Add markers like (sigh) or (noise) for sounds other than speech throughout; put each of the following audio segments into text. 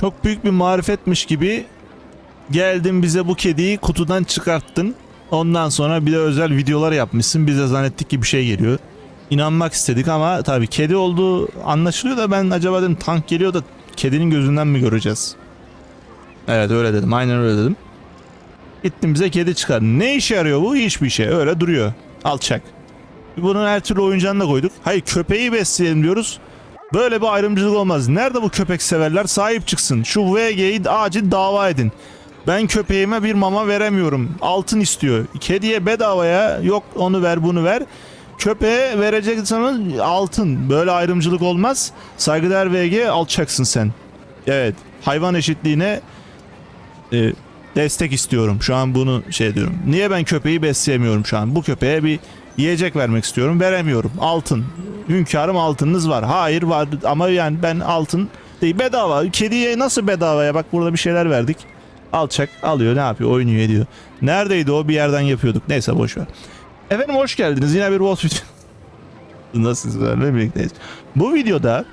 çok büyük bir marifetmiş gibi geldin bize bu kediyi kutudan çıkarttın. Ondan sonra bir de özel videolar yapmışsın. Biz de zannettik ki bir şey geliyor. İnanmak istedik ama tabii kedi olduğu anlaşılıyor da ben acaba dedim tank geliyor da kedinin gözünden mi göreceğiz? Evet öyle dedim. Aynen öyle dedim. Gittim bize kedi çıkar. Ne işe yarıyor bu? Hiçbir şey. Öyle duruyor. Alçak. Bunun her türlü oyuncağını da koyduk. Hayır köpeği besleyelim diyoruz. Böyle bir ayrımcılık olmaz. Nerede bu köpek severler? Sahip çıksın. Şu VG'yi acil dava edin. Ben köpeğime bir mama veremiyorum. Altın istiyor. Kediye bedavaya yok onu ver bunu ver. Köpeğe vereceksanız altın. Böyle ayrımcılık olmaz. Saygıdeğer VG alçaksın sen. Evet. Hayvan eşitliğine e, destek istiyorum. Şu an bunu şey diyorum. Niye ben köpeği besleyemiyorum şu an? Bu köpeğe bir yiyecek vermek istiyorum. Veremiyorum. Altın. Hünkârım altınınız var. Hayır var ama yani ben altın değil bedava. Kediye nasıl bedavaya? Bak burada bir şeyler verdik. Alçak alıyor ne yapıyor oynuyor ediyor. Neredeydi o bir yerden yapıyorduk. Neyse boş ver. Efendim hoş geldiniz. Yine bir Wall Street. (laughs) Nasıl sizlerle birlikteyiz. Bu videoda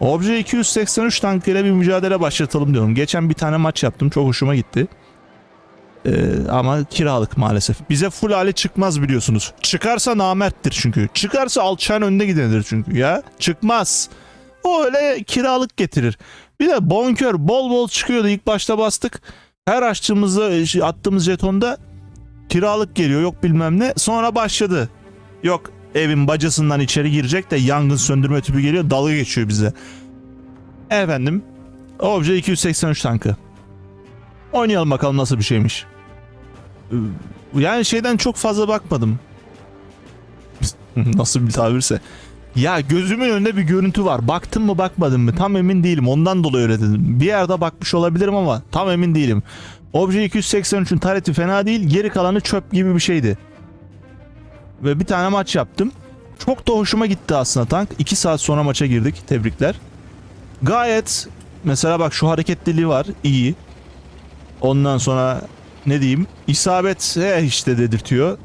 Obje 283 tankıyla bir mücadele başlatalım diyorum. Geçen bir tane maç yaptım. Çok hoşuma gitti. Ee, ama kiralık maalesef. Bize full hale çıkmaz biliyorsunuz. Çıkarsa namerttir çünkü. Çıkarsa alçağın önünde gidenir çünkü ya. Çıkmaz. O öyle kiralık getirir. Bir de bonkör bol bol çıkıyordu. İlk başta bastık. Her açtığımızda attığımız jetonda kiralık geliyor yok bilmem ne. Sonra başladı. Yok evin bacasından içeri girecek de yangın söndürme tüpü geliyor dalga geçiyor bize. Efendim Obje 283 tankı. Oynayalım bakalım nasıl bir şeymiş. Ee, Yani şeyden çok fazla bakmadım. (laughs) nasıl bir tabirse. Ya gözümün önünde bir görüntü var. Baktım mı bakmadım mı tam emin değilim. Ondan dolayı öyle dedim. Bir yerde bakmış olabilirim ama tam emin değilim. Obje 283'ün tareti fena değil. Geri kalanı çöp gibi bir şeydi. Ve bir tane maç yaptım. Çok da hoşuma gitti aslında tank. 2 saat sonra maça girdik. Tebrikler. Gayet mesela bak şu hareketliliği var. iyi. Ondan sonra ne diyeyim? İsabet he işte dedirtiyor.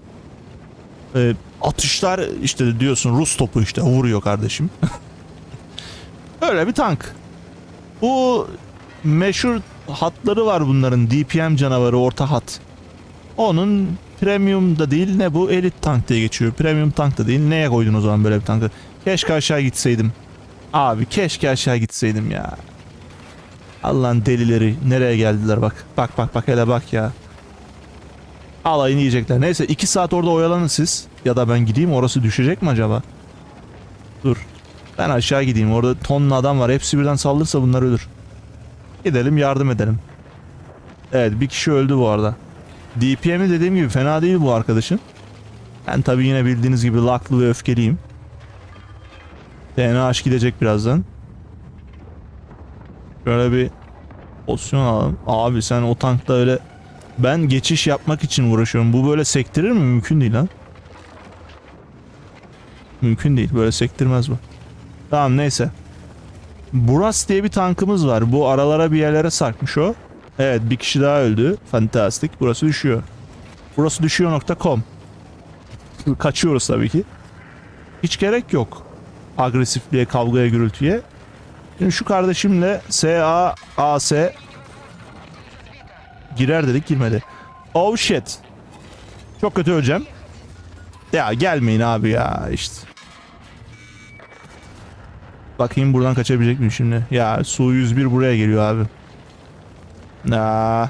Ee, atışlar işte diyorsun Rus topu işte vuruyor kardeşim. (laughs) Öyle bir tank. Bu meşhur hatları var bunların. DPM canavarı orta hat. Onun premium da değil ne bu elit tank diye geçiyor. Premium tank da değil. Neye koydun o zaman böyle bir tankı? Keşke aşağı gitseydim. Abi keşke aşağı gitseydim ya. Allah'ın delileri nereye geldiler bak. Bak bak bak hele bak ya. Alayını yiyecekler. Neyse 2 saat orada oyalanın siz. Ya da ben gideyim orası düşecek mi acaba? Dur. Ben aşağı gideyim. Orada tonla adam var. Hepsi birden saldırırsa bunlar ölür. Gidelim yardım edelim. Evet bir kişi öldü bu arada. DPM'i dediğim gibi fena değil bu arkadaşın. Ben tabi yine bildiğiniz gibi laklı ve öfkeliyim. TNH gidecek birazdan. Şöyle bir pozisyon alalım. Abi sen o tankta öyle ben geçiş yapmak için uğraşıyorum. Bu böyle sektirir mi? Mümkün değil lan. Mümkün değil. Böyle sektirmez bu. Tamam neyse. Buras diye bir tankımız var. Bu aralara bir yerlere sarkmış o. Evet bir kişi daha öldü. Fantastik. Burası düşüyor. Burası düşüyor.com Kaçıyoruz tabii ki. Hiç gerek yok. Agresifliğe, kavgaya, gürültüye. Şimdi şu kardeşimle S-A-A-S girer dedik girmedi. Oh shit. Çok kötü öleceğim. Ya gelmeyin abi ya işte. Bakayım buradan kaçabilecek miyim şimdi? Ya Su 101 buraya geliyor abi. Aa.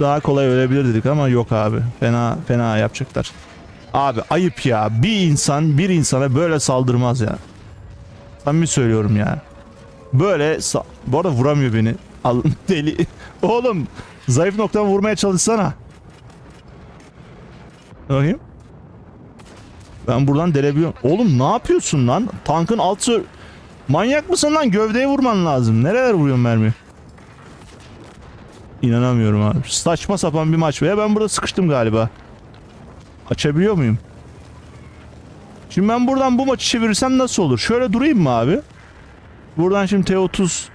Daha kolay ölebilir dedik ama yok abi. Fena fena yapacaklar. Abi ayıp ya. Bir insan bir insana böyle saldırmaz ya. Samimi söylüyorum ya. Böyle bu arada vuramıyor beni. (laughs) Al deli. Oğlum zayıf noktamı vurmaya çalışsana. Bakayım. Ben buradan delebiliyorum. Oğlum ne yapıyorsun lan? Tankın alt sör... Manyak mısın lan? Gövdeye vurman lazım. Nereler vuruyorsun mermi? İnanamıyorum abi. Saçma sapan bir maç veya ben burada sıkıştım galiba. Açabiliyor muyum? Şimdi ben buradan bu maçı çevirirsem nasıl olur? Şöyle durayım mı abi? Buradan şimdi T30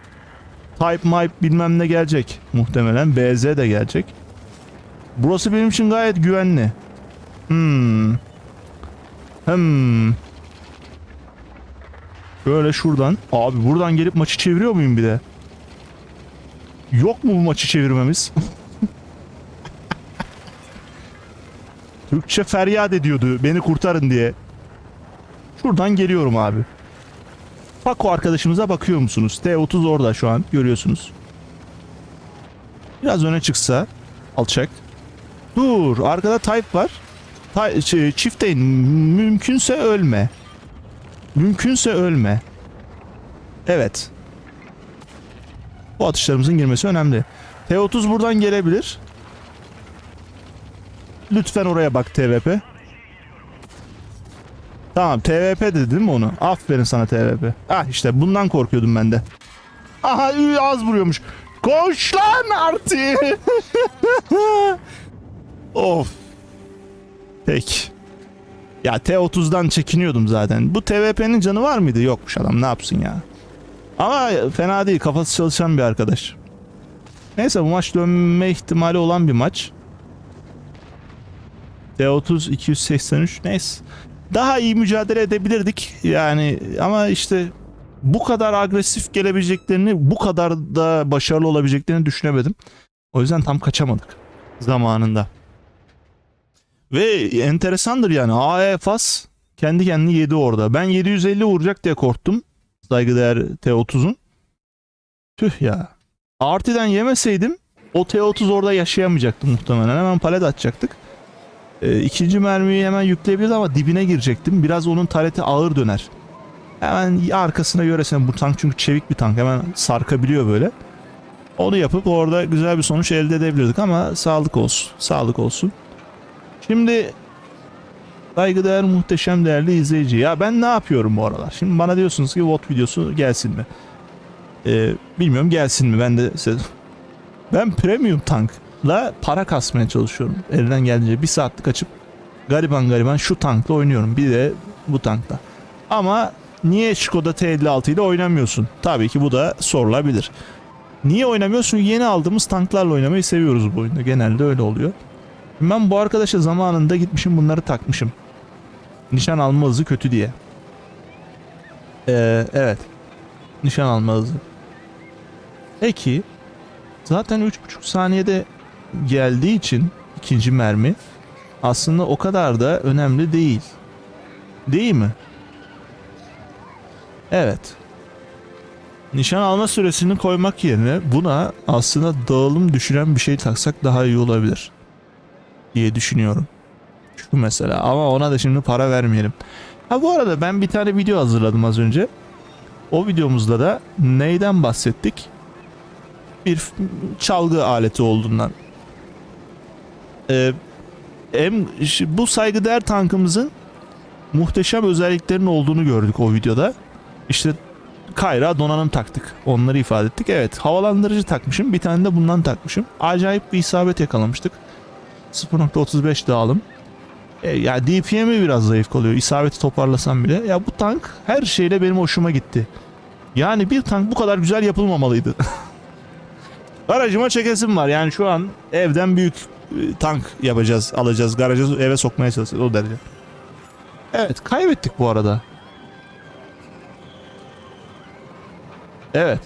Type Mype bilmem ne gelecek. Muhtemelen BZ de gelecek. Burası benim için gayet güvenli. Hmm. Hmm. Şöyle şuradan. Abi buradan gelip maçı çeviriyor muyum bir de? Yok mu bu maçı çevirmemiz? (laughs) Türkçe feryat ediyordu beni kurtarın diye. Şuradan geliyorum abi. Paco arkadaşımıza bakıyor musunuz? T30 orada şu an görüyorsunuz. Biraz öne çıksa alçak. Dur arkada type var. Tay- şey, çifteyin mümkünse ölme. Mümkünse ölme. Evet. Bu atışlarımızın girmesi önemli. T30 buradan gelebilir. Lütfen oraya bak TVP. Tamam TVP dedi değil mi onu? Aferin sana TVP. Ah işte bundan korkuyordum ben de. Aha az vuruyormuş. Koş lan artı. (laughs) of. Peki. Ya T30'dan çekiniyordum zaten. Bu TVP'nin canı var mıydı? Yokmuş adam ne yapsın ya. Ama fena değil kafası çalışan bir arkadaş. Neyse bu maç dönme ihtimali olan bir maç. T30 283 neyse. Daha iyi mücadele edebilirdik yani ama işte bu kadar agresif gelebileceklerini, bu kadar da başarılı olabileceklerini düşünemedim. O yüzden tam kaçamadık zamanında. Ve enteresandır yani AE Fas kendi kendini yedi orada. Ben 750 vuracak diye korktum. Saygıdeğer T30'un. Tüh ya. Artiden yemeseydim o T30 orada yaşayamayacaktı muhtemelen. Hemen palet atacaktık. E, ikinci mermiyi hemen yükleyebilirdi ama dibine girecektim. Biraz onun tareti ağır döner. Hemen arkasına yöresine bu tank çünkü çevik bir tank. Hemen sarkabiliyor böyle. Onu yapıp orada güzel bir sonuç elde edebilirdik ama sağlık olsun. Sağlık olsun. Şimdi saygıdeğer muhteşem değerli izleyici. Ya ben ne yapıyorum bu aralar? Şimdi bana diyorsunuz ki VOD videosu gelsin mi? Ee, bilmiyorum gelsin mi? Ben de size... (laughs) Ben premium tankla para kasmaya çalışıyorum. Elden geldiğince bir saatlik açıp gariban gariban şu tankla oynuyorum. Bir de bu tankla. Ama niye Skoda T56 ile oynamıyorsun? Tabii ki bu da sorulabilir. Niye oynamıyorsun? Yeni aldığımız tanklarla oynamayı seviyoruz bu oyunda. Genelde öyle oluyor. Ben bu arkadaşa zamanında gitmişim bunları takmışım. Nişan alma hızı kötü diye. Ee, evet. Nişan alma hızı. Peki. Zaten 3,5 saniyede geldiği için ikinci mermi aslında o kadar da önemli değil. Değil mi? Evet. Nişan alma süresini koymak yerine buna aslında dağılım düşüren bir şey taksak daha iyi olabilir diye düşünüyorum. Şu mesela ama ona da şimdi para vermeyelim. Ha bu arada ben bir tane video hazırladım az önce. O videomuzda da neyden bahsettik? Bir çalgı aleti olduğundan. Ee, em, şi- bu saygıdeğer tankımızın muhteşem özelliklerinin olduğunu gördük o videoda. İşte Kayra donanım taktık. Onları ifade ettik. Evet havalandırıcı takmışım. Bir tane de bundan takmışım. Acayip bir isabet yakalamıştık. 0.35 dağılım. E, ya DPM'i biraz zayıf kalıyor. İsabeti toparlasam bile. Ya bu tank her şeyle benim hoşuma gitti. Yani bir tank bu kadar güzel yapılmamalıydı. (laughs) Garajıma çekesim var. Yani şu an evden büyük tank yapacağız, alacağız. Garaja eve sokmaya çalışacağız o derece. Evet, kaybettik bu arada. Evet.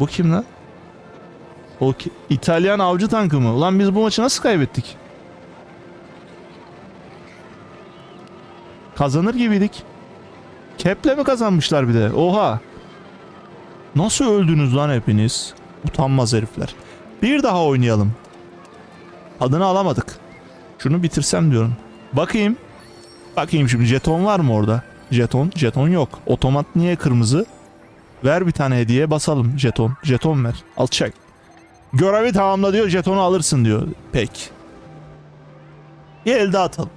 Bu kim lan? O ki- İtalyan avcı tankı mı? Ulan biz bu maçı nasıl kaybettik? Kazanır gibiydik. Keple mi kazanmışlar bir de? Oha. Nasıl öldünüz lan hepiniz? Utanmaz herifler. Bir daha oynayalım. Adını alamadık. Şunu bitirsem diyorum. Bakayım. Bakayım şimdi jeton var mı orada? Jeton, jeton yok. Otomat niye kırmızı? Ver bir tane hediye basalım jeton. Jeton ver. Alçak. Görevi tamamla diyor jetonu alırsın diyor. Pek. Bir elde atalım.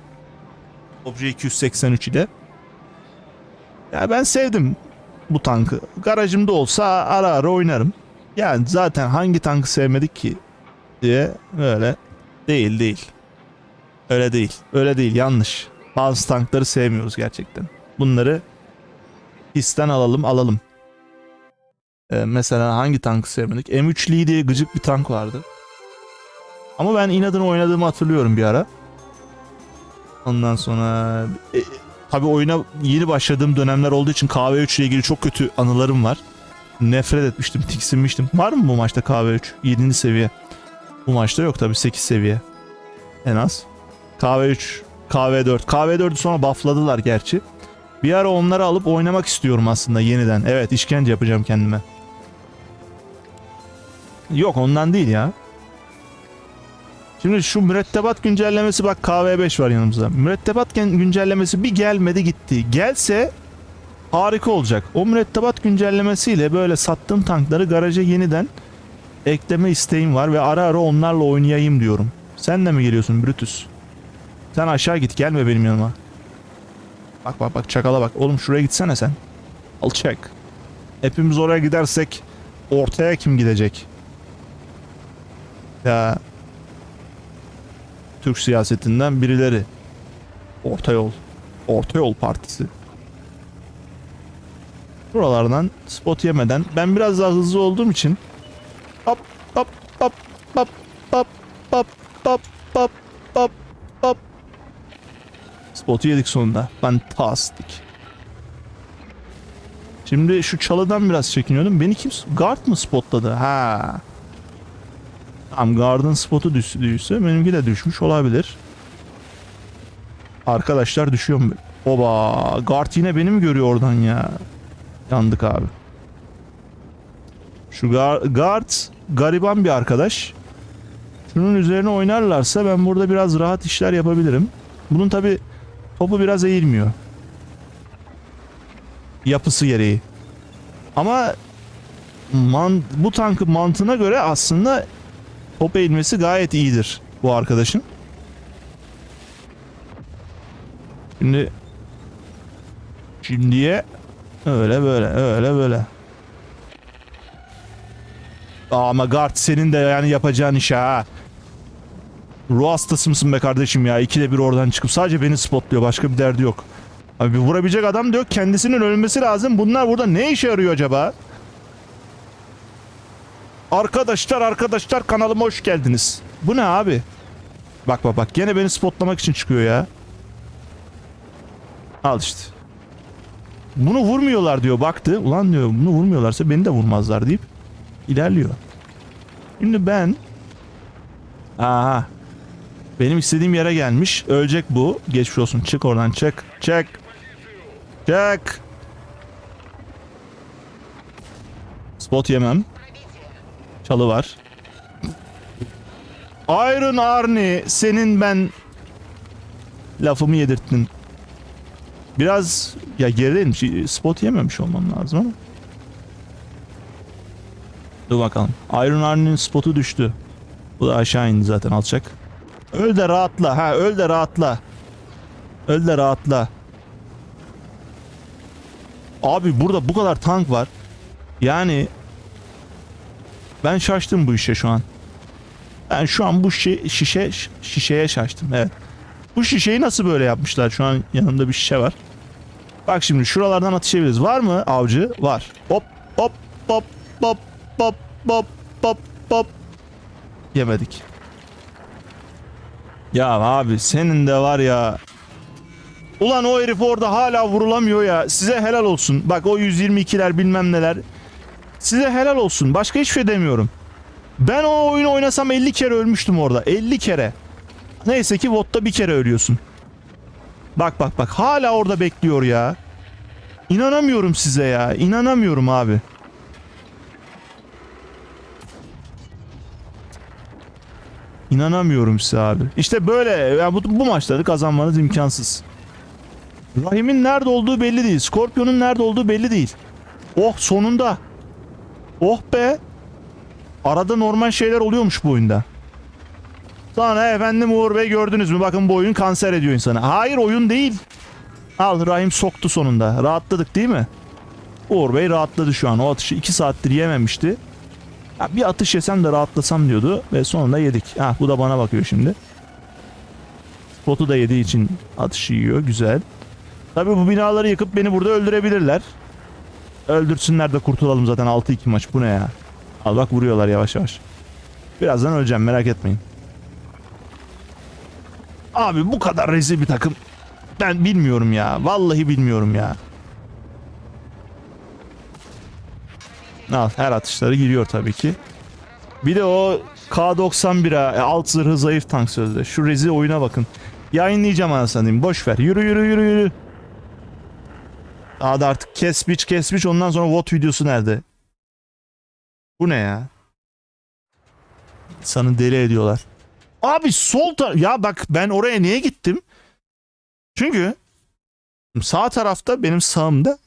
Obje 283 ile. Ya ben sevdim bu tankı. Garajımda olsa ara ara oynarım. Yani zaten hangi tankı sevmedik ki diye böyle değil değil. Öyle değil. Öyle değil yanlış. Bazı tankları sevmiyoruz gerçekten. Bunları histen alalım alalım. Ee, mesela hangi tankı sevmedik? M3 Lee diye gıcık bir tank vardı. Ama ben inadına oynadığımı hatırlıyorum bir ara. Ondan sonra e, Tabi oyuna yeni başladığım dönemler olduğu için KV3 ile ilgili çok kötü anılarım var. Nefret etmiştim, tiksinmiştim. Var mı bu maçta KV3? 7. seviye. Bu maçta yok tabi 8 seviye. En az. KV3, KV4. KV4'ü sonra buffladılar gerçi. Bir ara onları alıp oynamak istiyorum aslında yeniden. Evet işkence yapacağım kendime. Yok ondan değil ya. Şimdi şu mürettebat güncellemesi bak KV5 var yanımızda. Mürettebat güncellemesi bir gelmedi gitti. Gelse harika olacak. O mürettebat güncellemesiyle böyle sattığım tankları garaja yeniden ekleme isteğim var ve ara ara onlarla oynayayım diyorum. Sen de mi geliyorsun Brutus? Sen aşağı git gelme benim yanıma. Bak bak bak çakala bak. Oğlum şuraya gitsene sen. Alçak. Hepimiz oraya gidersek ortaya kim gidecek? Ya Türk siyasetinden birileri. Orta yol. Orta yol partisi. Buralardan spot yemeden ben biraz daha hızlı olduğum için hop hop hop hop hop hop hop hop hop hop Spotu yedik sonunda. Fantastic. Şimdi şu çalıdan biraz çekiniyordum. Beni kim... Guard mı spotladı? Ha. Tamam Guard'ın spotu düştüyse benimki de düşmüş olabilir. Arkadaşlar düşüyor mu? Oba. Guard yine beni mi görüyor oradan ya? Yandık abi. Şu Gar- Guard gariban bir arkadaş. Şunun üzerine oynarlarsa ben burada biraz rahat işler yapabilirim. Bunun tabi topu biraz eğilmiyor. Yapısı gereği. Ama man, bu tankın mantığına göre aslında top eğilmesi gayet iyidir bu arkadaşın. Şimdi şimdiye öyle böyle öyle böyle. Ama Guard senin de yani yapacağın iş ha. Ruh hastası mısın be kardeşim ya? İkide bir oradan çıkıp sadece beni spotluyor. Başka bir derdi yok. Abi bir vurabilecek adam da yok. Kendisinin ölmesi lazım. Bunlar burada ne işe yarıyor acaba? Arkadaşlar arkadaşlar kanalıma hoş geldiniz. Bu ne abi? Bak bak bak gene beni spotlamak için çıkıyor ya. Al işte. Bunu vurmuyorlar diyor baktı. Ulan diyor bunu vurmuyorlarsa beni de vurmazlar deyip ilerliyor. Şimdi ben Aha. Benim istediğim yere gelmiş. Ölecek bu. Geçmiş olsun. Çık oradan çık. Çık. Çık. Spot yemem. Çalı var. Iron Arnie senin ben lafımı yedirttin. Biraz ya gerideyim. Spot yememiş olmam lazım ama. Dur bakalım. Iron Arnie'nin spotu düştü. Bu da aşağı indi zaten alacak. Öl de rahatla. Ha öl de rahatla. Öl de rahatla. Abi burada bu kadar tank var. Yani ben şaştım bu işe şu an. Ben şu an bu şi- şişe şişeye şaştım. Evet. Bu şişeyi nasıl böyle yapmışlar? Şu an yanımda bir şişe var. Bak şimdi şuralardan atışabiliriz. Var mı avcı? Var. Hop hop hop hop hop hop hop hop. Yemedik. Ya abi senin de var ya. Ulan o herif orada hala vurulamıyor ya. Size helal olsun. Bak o 122'ler bilmem neler. Size helal olsun. Başka hiçbir şey demiyorum. Ben o oyunu oynasam 50 kere ölmüştüm orada. 50 kere. Neyse ki VOD'da bir kere ölüyorsun. Bak bak bak hala orada bekliyor ya. İnanamıyorum size ya. İnanamıyorum abi. İnanamıyorum size abi. İşte böyle. Yani bu, bu maçları kazanmanız imkansız. Rahim'in nerede olduğu belli değil. Scorpion'un nerede olduğu belli değil. Oh sonunda. Oh be. Arada normal şeyler oluyormuş bu oyunda. Sonra efendim Uğur Bey gördünüz mü? Bakın bu oyun kanser ediyor insanı. Hayır oyun değil. Al Rahim soktu sonunda. Rahatladık değil mi? Uğur Bey rahatladı şu an. O atışı 2 saattir yememişti. Ya bir atış yesem de rahatlasam diyordu ve sonunda yedik. Ha bu da bana bakıyor şimdi. Spotu da yediği için atışı yiyor. Güzel. Tabi bu binaları yıkıp beni burada öldürebilirler. Öldürsünler de kurtulalım zaten 6-2 maç. Bu ne ya? Al bak vuruyorlar yavaş yavaş. Birazdan öleceğim merak etmeyin. Abi bu kadar rezil bir takım. Ben bilmiyorum ya. Vallahi bilmiyorum ya. Al her atışları giriyor tabii ki. Bir de o K91'a e, alt zırhı zayıf tank sözde. Şu rezi oyuna bakın. Yayınlayacağım anasını. Boş ver. Yürü yürü yürü yürü. Hadi artık kes biç kes biç ondan sonra VOD videosu nerede? Bu ne ya? İnsanı deli ediyorlar. Abi sol tar ya bak ben oraya niye gittim? Çünkü sağ tarafta benim sağımda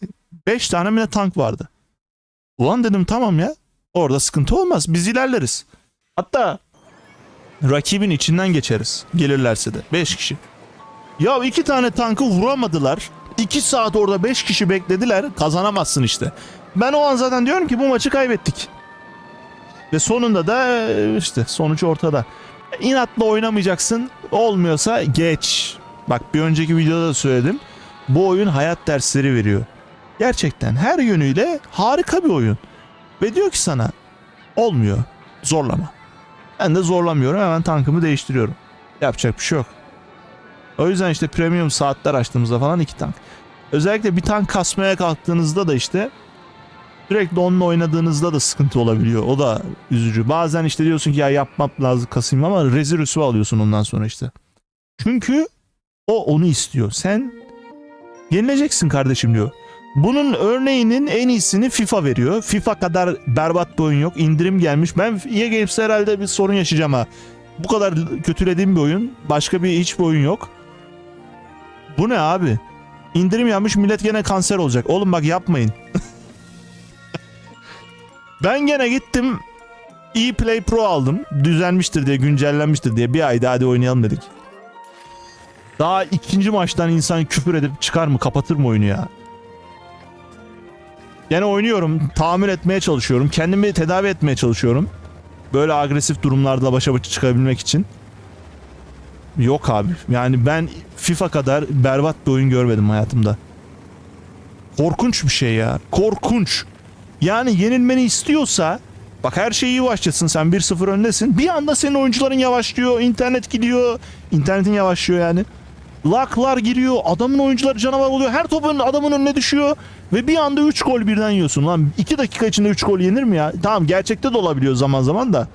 5 tane mi ne tank vardı. Ulan dedim tamam ya. Orada sıkıntı olmaz. Biz ilerleriz. Hatta rakibin içinden geçeriz. Gelirlerse de. 5 kişi. Ya iki tane tankı vuramadılar. 2 saat orada 5 kişi beklediler. Kazanamazsın işte. Ben o an zaten diyorum ki bu maçı kaybettik. Ve sonunda da e, işte sonuç ortada. İnatla oynamayacaksın. Olmuyorsa geç. Bak bir önceki videoda da söyledim. Bu oyun hayat dersleri veriyor. Gerçekten her yönüyle harika bir oyun. Ve diyor ki sana olmuyor. Zorlama. Ben de zorlamıyorum. Hemen tankımı değiştiriyorum. Yapacak bir şey yok. O yüzden işte premium saatler açtığımızda falan iki tank. Özellikle bir tank kasmaya kalktığınızda da işte sürekli onunla oynadığınızda da sıkıntı olabiliyor. O da üzücü. Bazen işte diyorsun ki ya yapmam lazım kasayım ama rezil rüsva alıyorsun ondan sonra işte. Çünkü o onu istiyor. Sen yenileceksin kardeşim diyor. Bunun örneğinin en iyisini FIFA veriyor. FIFA kadar berbat bir oyun yok. İndirim gelmiş. Ben EA Games'te herhalde bir sorun yaşayacağım ha. Bu kadar kötülediğim bir oyun. Başka bir hiçbir oyun yok. Bu ne abi? İndirim yapmış millet gene kanser olacak. Oğlum bak yapmayın. (laughs) ben gene gittim E Play Pro aldım. Düzelmiştir diye, güncellenmiştir diye. Bir ayda hadi oynayalım dedik. Daha ikinci maçtan insan küfür edip çıkar mı, kapatır mı oyunu ya? Gene oynuyorum, tamir etmeye çalışıyorum. Kendimi tedavi etmeye çalışıyorum. Böyle agresif durumlarda başa başa çıkabilmek için. Yok abi. Yani ben FIFA kadar berbat bir oyun görmedim hayatımda. Korkunç bir şey ya. Korkunç. Yani yenilmeni istiyorsa bak her şey iyi başlasın sen 1-0 öndesin. Bir anda senin oyuncuların yavaşlıyor. internet gidiyor. İnternetin yavaşlıyor yani. Laklar giriyor. Adamın oyuncuları canavar oluyor. Her topun adamın önüne düşüyor. Ve bir anda 3 gol birden yiyorsun. Lan 2 dakika içinde 3 gol yenir mi ya? Tamam gerçekte de olabiliyor zaman zaman da.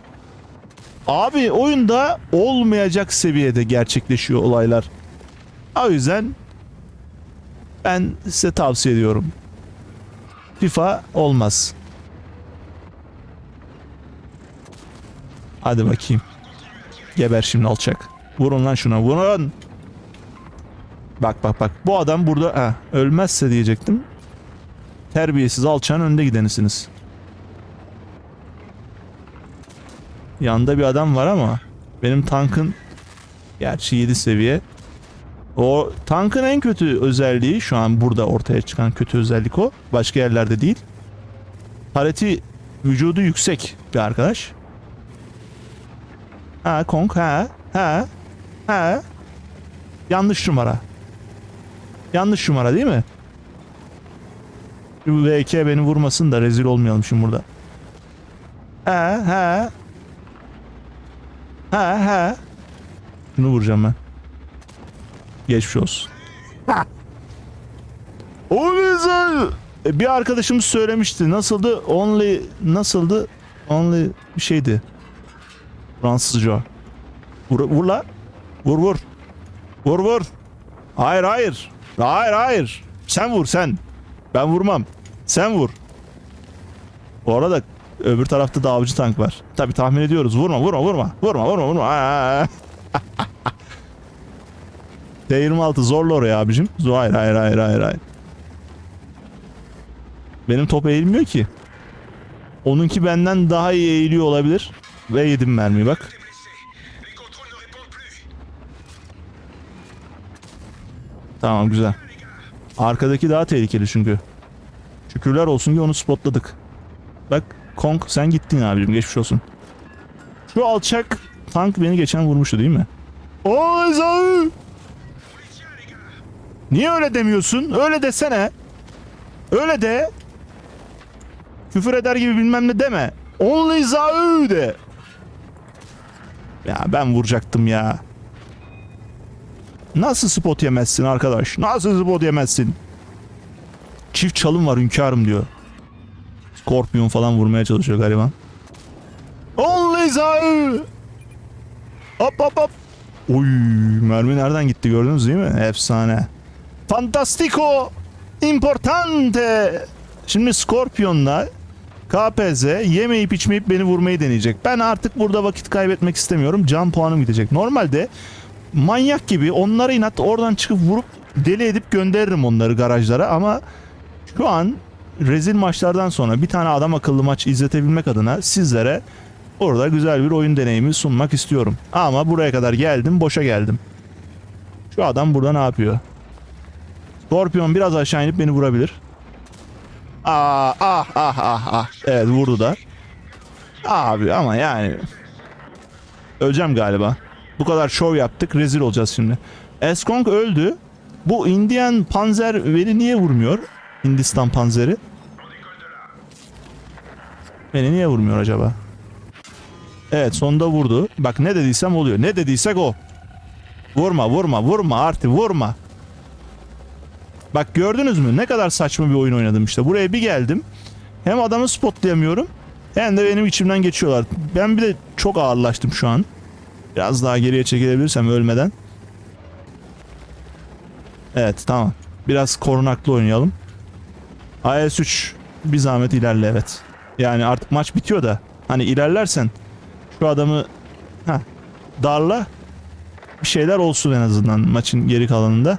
Abi oyunda olmayacak seviyede gerçekleşiyor olaylar. O yüzden ben size tavsiye ediyorum. FIFA olmaz. Hadi bakayım. Geber şimdi alçak. Vurun lan şuna vurun. Bak bak bak. Bu adam burada ha, ölmezse diyecektim. Terbiyesiz alçağın önde gidenisiniz. Yanında bir adam var ama benim tankın gerçi 7 seviye. O tankın en kötü özelliği şu an burada ortaya çıkan kötü özellik o. Başka yerlerde değil. Hareti vücudu yüksek bir arkadaş. Ha Kong ha ha ha. Yanlış numara. Yanlış numara değil mi? Şu VK beni vurmasın da rezil olmayalım şimdi burada. Ha ha. Ha ha. Şunu vuracağım ben. Geçmiş olsun. (laughs) O güzel. E, bir arkadaşımız söylemişti. Nasıldı? Only nasıldı? Only bir şeydi. Fransızca. Vur, vur la. Vur vur. Vur vur. Hayır hayır. Hayır hayır. Sen vur sen. Ben vurmam. Sen vur. Bu arada öbür tarafta da avcı tank var. Tabi tahmin ediyoruz. Vurma vurma vurma. Vurma vurma vurma. Aa. (laughs) T26 zorla oraya abicim. Hayır hayır hayır hayır hayır. Benim top eğilmiyor ki. Onunki benden daha iyi eğiliyor olabilir. Ve yedim mermiyi bak. Tamam güzel. Arkadaki daha tehlikeli çünkü. Şükürler olsun ki onu spotladık. Bak Kong sen gittin abicim geçmiş olsun. Şu alçak tank beni geçen vurmuştu değil mi? Oy zay! Niye öyle demiyorsun? Öyle desene. Öyle de. Küfür eder gibi bilmem ne deme. Only zau de. Ya ben vuracaktım ya. Nasıl spot yemezsin arkadaş? Nasıl spot yemezsin? Çift çalım var hünkârım diyor. Scorpion falan vurmaya çalışıyor galiba. Only! Hop hop hop. Oy mermi nereden gitti gördünüz değil mi? Efsane. Fantastico! Importante! Şimdi Scorpion'la KPZ yemeyip içmeyip beni vurmayı deneyecek. Ben artık burada vakit kaybetmek istemiyorum. Can puanım gidecek. Normalde manyak gibi onlara inat oradan çıkıp vurup deli edip gönderirim onları garajlara ama şu an rezil maçlardan sonra bir tane adam akıllı maç izletebilmek adına sizlere orada güzel bir oyun deneyimi sunmak istiyorum. Ama buraya kadar geldim boşa geldim. Şu adam burada ne yapıyor? Scorpion biraz aşağı inip beni vurabilir. Aa, ah ah ah ah. Evet vurdu da. Abi ama yani. Öleceğim galiba. Bu kadar şov yaptık rezil olacağız şimdi. Eskong öldü. Bu Indian panzer beni niye vurmuyor? Hindistan panzeri. Beni niye vurmuyor acaba? Evet sonunda vurdu. Bak ne dediysem oluyor. Ne dediysek o. Vurma vurma vurma artık vurma. Bak gördünüz mü ne kadar saçma bir oyun oynadım işte. Buraya bir geldim. Hem adamı spotlayamıyorum hem de benim içimden geçiyorlar. Ben bir de çok ağırlaştım şu an. Biraz daha geriye çekilebilirsem ölmeden. Evet tamam. Biraz korunaklı oynayalım. AS3 bir zahmet ilerle evet. Yani artık maç bitiyor da hani ilerlersen şu adamı heh, darla bir şeyler olsun en azından maçın geri kalanında.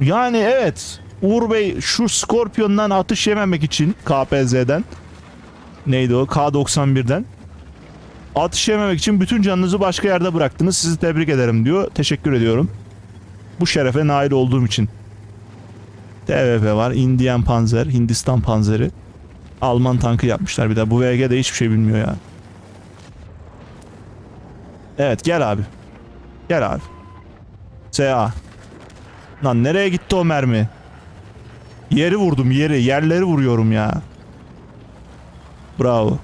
Yani evet Uğur Bey şu Scorpion'dan atış yememek için KPZ'den neydi o K91'den atış yememek için bütün canınızı başka yerde bıraktınız. Sizi tebrik ederim diyor. Teşekkür ediyorum. Bu şerefe nail olduğum için. TVP var. Indian Panzer, Hindistan Panzeri. Alman tankı yapmışlar bir de. Bu VG hiçbir şey bilmiyor ya. Evet gel abi. Gel abi. SA. Lan nereye gitti o mermi? Yeri vurdum yeri. Yerleri vuruyorum ya. Bravo.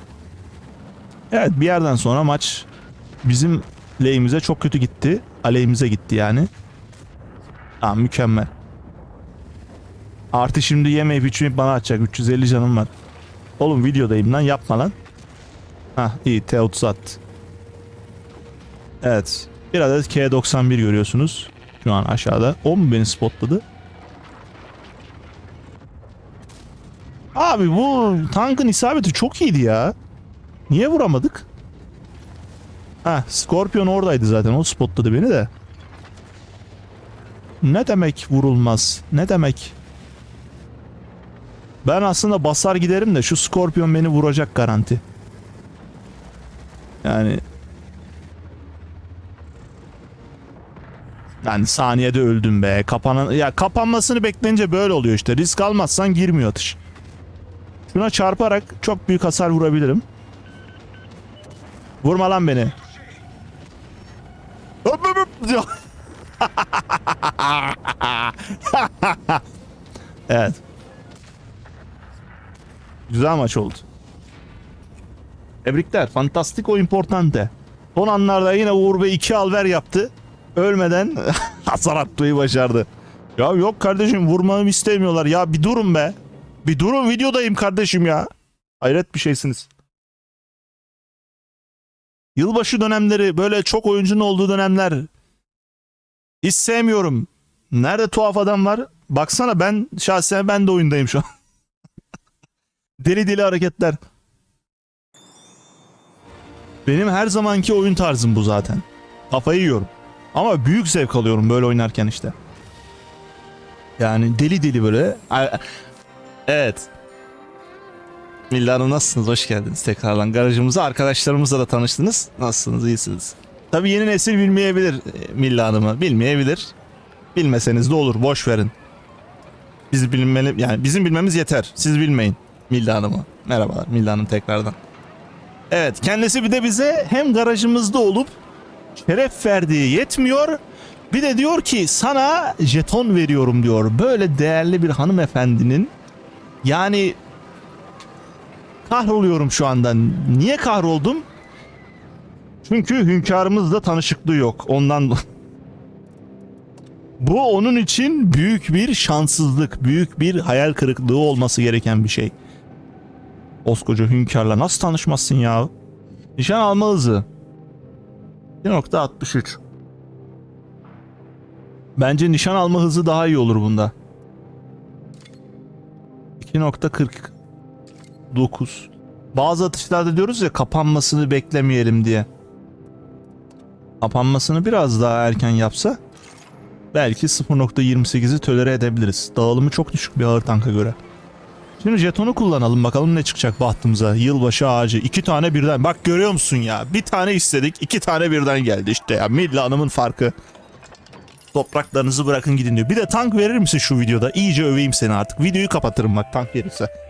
Evet bir yerden sonra maç bizim lehimize çok kötü gitti. Aleyhimize gitti yani. Aa, mükemmel. Artı şimdi yemeyip içmeyip bana atacak. 350 canım var. Oğlum videodayım lan yapma lan. Hah iyi T30 attı. Evet. Bir adet K91 görüyorsunuz. Şu an aşağıda. O mu beni spotladı? Abi bu tankın isabeti çok iyiydi ya. Niye vuramadık? Ha, Scorpion oradaydı zaten. O spotladı beni de. Ne demek vurulmaz? Ne demek? Ben aslında basar giderim de şu Scorpion beni vuracak garanti. Yani Yani saniyede öldüm be. Kapanan ya kapanmasını bekleyince böyle oluyor işte. Risk almazsan girmiyor atış. Şuna çarparak çok büyük hasar vurabilirim. Vurma lan beni. (laughs) Evet. Güzel maç oldu. Tebrikler. Fantastico importante. Son anlarda yine Uğur Bey 2 alver yaptı. Ölmeden (laughs) hasar atmayı başardı. Ya yok kardeşim vurmamı istemiyorlar. Ya bir durun be. Bir durun videodayım kardeşim ya. Hayret bir şeysiniz. Yılbaşı dönemleri böyle çok oyuncunun olduğu dönemler hiç sevmiyorum. Nerede tuhaf adam var? Baksana ben şahsen ben de oyundayım şu an. (laughs) deli deli hareketler. Benim her zamanki oyun tarzım bu zaten. Kafayı yiyorum. Ama büyük zevk alıyorum böyle oynarken işte. Yani deli deli böyle. Evet. Milla Hanım nasılsınız? Hoş geldiniz tekrardan garajımıza. Arkadaşlarımızla da tanıştınız. Nasılsınız? İyisiniz. Tabii yeni nesil bilmeyebilir e, Milla Hanım'ı. Bilmeyebilir. Bilmeseniz de olur. Boş verin. Biz bilmeli yani bizim bilmemiz yeter. Siz bilmeyin Milla Hanım'ı. Merhabalar Milla Hanım tekrardan. Evet kendisi bir de bize hem garajımızda olup şeref verdiği yetmiyor. Bir de diyor ki sana jeton veriyorum diyor. Böyle değerli bir hanımefendinin yani kahroluyorum şu anda. Niye kahroldum? Çünkü hünkârımızla tanışıklığı yok. Ondan Bu onun için büyük bir şanssızlık, büyük bir hayal kırıklığı olması gereken bir şey. Koskoca hünkârla nasıl tanışmazsın ya? Nişan alma hızı. 2.63 Bence nişan alma hızı daha iyi olur bunda. 2.49 Bazı atışlarda diyoruz ya kapanmasını beklemeyelim diye. Kapanmasını biraz daha erken yapsa belki 0.28'i tölere edebiliriz. Dağılımı çok düşük bir ağır tanka göre. Şimdi jetonu kullanalım bakalım ne çıkacak bahtımıza. Yılbaşı ağacı. iki tane birden. Bak görüyor musun ya? Bir tane istedik iki tane birden geldi işte ya. Milla Hanım'ın farkı. Topraklarınızı bırakın gidin diyor. Bir de tank verir misin şu videoda? İyice öveyim seni artık. Videoyu kapatırım bak tank verirse.